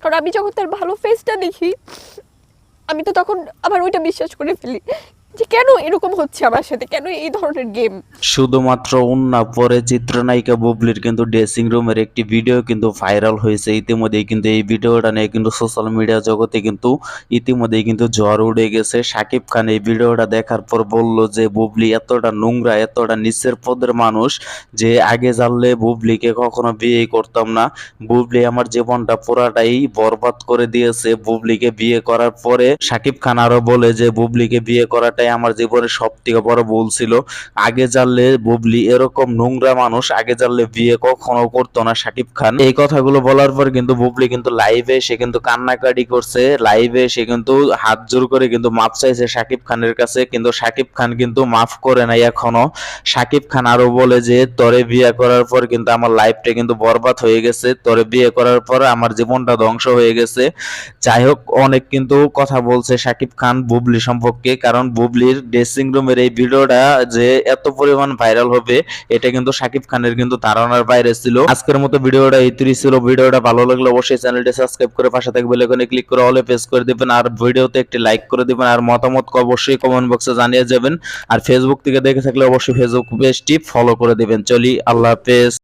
কারণ আমি যখন তার ভালো ফেসটা দেখি, আমি তো তখন আবার ওইটা বিশ্বাস করে ফেলি। যে কেন এরকম হচ্ছে আমার সাথে? কেন এই ধরনের গেম শুধুমাত্র উন্না পরে চিত্রনায়িকা বুবলির কিন্তু ড্রেসিং রুমের একটি ভিডিও কিন্তু ভাইরাল হয়েছে। ইতিমধ্যেই কিন্তু এই ভিডিওটা নিয়ে কিন্তু সোশ্যাল মিডিয়া জগতে কিন্তু ইতিমধ্যেই কিন্তু উঠে গেছে। সাকিব খান এই ভিডিওটা দেখার পর বলল যে, বুবলি এতটা নোংরা, এতটা নিচের পদের মানুষ যে আগে জানলে বুবলিকে কখনো বিয়ে করতাম না। বুবলি আমার জীবনটা পুরাটাই বরবাদ করে দিয়েছে। বুবলিকে বিয়ে করার পরে সাকিব খান আরও বলে যে, বুবলিকে বিয়ে করাটাই আমার জীবনের সব থেকে বড় ভুল ছিল। আগে জানলে বুবলি এরকম নোংরা মানুষ, আগে জানলে বিয়ে কখনো করতো না সাকিব খান। এই কথাগুলো বলার পর কিন্তু বুবলি কিন্তু লাইভে সে কিন্তু কান্নাকাটি করছে। লাইভে সে কিন্তু হাত জোর করে কিন্তু মাপ চাইছে সাকিব খানের কাছে। কিন্তু সাকিব খান কিন্তু মাফ করে নাই এখনও। সাকিব খান আরও বলে যে, তরে বিয়ে করার পর কিন্তু আমার লাইফটা কিন্তু বরবাদ হয়ে গেছে। তরে বিয়ে করার পর আমার জীবনটা ধ্বংস হয়ে গেছে। যাই হোক, অনেক কিন্তু কথা বলছে সাকিব খান বুবলি সম্পর্কে। কারণ বুবলির ড্রেসিং রুমের এই ভিডিওটা যে এত পরিমাণ ভাইরাল হবে, এটা কিন্তু সাকিব খানের কিন্তু ধারণার বাইরে ছিল। আজকের মতো ভিডিওটা এই তুই ছিল। ভিডিওটা ভালো লাগলে অবশ্যই চ্যানেলটি সাবস্ক্রাইব করে পাশে থাকবে এখানে ক্লিক করে অলে পেজ করে দিবেন। আর ভিডিওতে একটি লাইক করে দিবেন। আর মতামত অবশ্যই কমেন্ট বক্সে জানিয়ে যাবেন। আর ফেসবুক থেকে দেখে থাকলে অবশ্যই ফেসবুক পেজটি ফলো করে দিবেন। চলি, আল্লাহ হাফেজ।